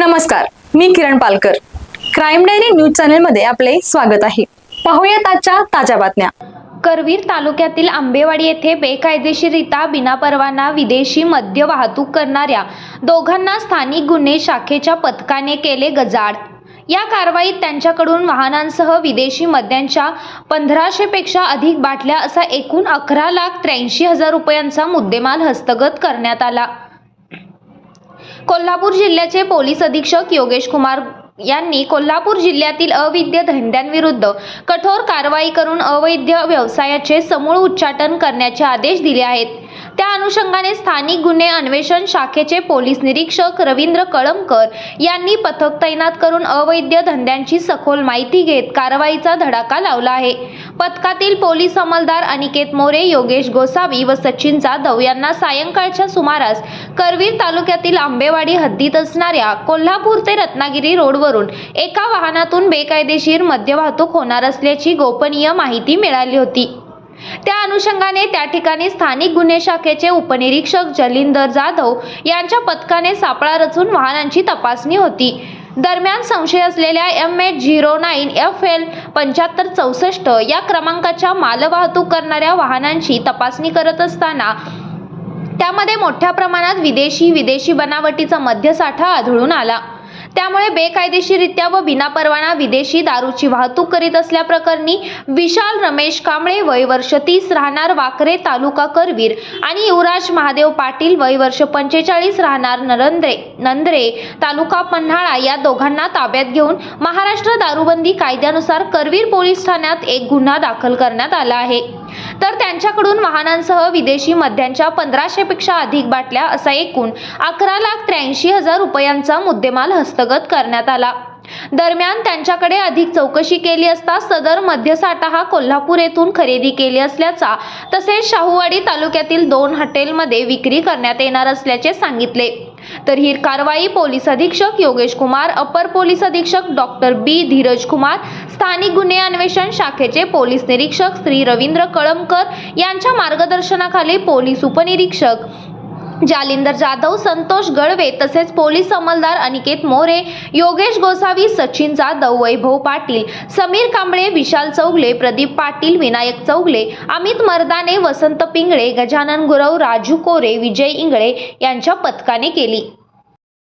नमस्कार मी Kiran Palkar. Crime diary news चॅनेलमध्ये आपले स्वागत आहे. पाहूयात आजच्या ताज्या बातम्या. करवीर तालुक्यातील आंबेवाडी येथे बेकायदेशीरित्या बिनापरवाना विदेशी मद्य वाहतूक करणाऱ्या दोघांना स्थानिक गुन्हे शाखेच्या पथकाने केले गजाड या कारवाईत त्यांच्याकडून वाहनांसह विदेशी मद्यांच्या पंधराशेपेक्षा अधिक बाटल्या असा एकूण अकरा लाख त्र्याऐंशी हजार रुपयांचा मुद्देमाल हस्तगत करण्यात आला. कोल्हापूर जिल्ह्याचे पोलीस अधीक्षक योगेश कुमार यांनी कोल्हापूर जिल्ह्यातील अवैध धंद्यांविरुद्ध कठोर कारवाई करून अवैध व्यवसायाचे समूळ उच्चाटन करण्याचे आदेश दिले आहेत. त्या अनुषंगाने स्थानिक गुन्हे अन्वेषण शाखेचे पोलीस निरीक्षक रवींद्र कळमकर यांनी पथक तैनात करून अवैध धंद्यांची सखोल माहिती घेत कारवाईचा धडाका लावला आहे. पथकातील पोलीस अंमलदार अनिकेत मोरे योगेश गोसावी व सचिन जाधव यांना सायंकाळच्या सुमारास करवीर तालुक्यातील आंबेवाडी हद्दीत असणाऱ्या कोल्हापूर ते रत्नागिरी रोडवरून एका वाहनातून बेकायदेशीर मद्य वाहतूक होणार असल्याची गोपनीय माहिती मिळाली होती. त्या अनुषंगाने त्या ठिकाणी स्थानिक गुन्हे शाखेचे उपनिरीक्षक जलिंदर जाधव यांच्या पथकाने सापळा रचून वाहनांची तपासणी होती. दरम्यान संशय असलेल्या M H zero nine F L पंच्याहत्तर चौसष्ट या क्रमांकाच्या मालवाहतूक करणाऱ्या वाहनांची तपासणी करत असताना त्यामध्ये मोठ्या प्रमाणात विदेशी विदेशी बनावटीचा मद्यसाठा आढळून आला. त्यामुळे बेकायदेशीरित्या व विनापरवाना विदेशी दारूची वाहतूक करीत असल्याप्रकरणी विशाल रमेश कांबळे वय वर्ष तीस राहणार वाकरे तालुका करवीर आणि युवराज महादेव पाटील वय वर्ष पंचेचाळीस राहणार नरंद्रे नंद्रे तालुका पन्हाळा या दोघांना ताब्यात घेऊन महाराष्ट्र दारूबंदी कायद्यानुसार करवीर पोलीस ठाण्यात एक गुन्हा दाखल करण्यात आला आहे. तर त्यांच्याकडून वाहनांसह विदेशी मद्यांच्या पंधराशेपेक्षा अधिक बाटल्या असा एकूण अकरा लाख त्र्याऐंशी हजार रुपयांचा मुद्देमाल हस्तगत करण्यात आला. दरम्यान त्यांच्याकडे अधिक चौकशी केली असता सदर मद्यसाठा हा कोल्हापूर येथून खरेदी केली असल्याचा तसेच शाहूवाडी तालुक्यातील दोन हॉटेलमध्ये विक्री करण्यात येणार असल्याचे सांगितले. तर ही कारवाई पोलीस अधीक्षक योगेश कुमार अपर पोलीस अधीक्षक डॉक्टर बी धीरज कुमार स्थानिक गुन्हे अन्वेषण शाखेचे पोलीस निरीक्षक श्री रवींद्र कळमकर यांच्या मार्गदर्शनाखाली पोलीस उपनिरीक्षक जालिंदर जाधव संतोष गळवे तसेच पोलीस अंमलदार अनिकेत मोरे योगेश गोसावी सचिन जाधव वैभव पाटील समीर कांबळे विशाल चौगले प्रदीप पाटील विनायक चौगले अमित मर्दाने वसंत पिंगळे गजानन गुरव राजू कोरे विजय इंगळे यांच्या पथकाने केली.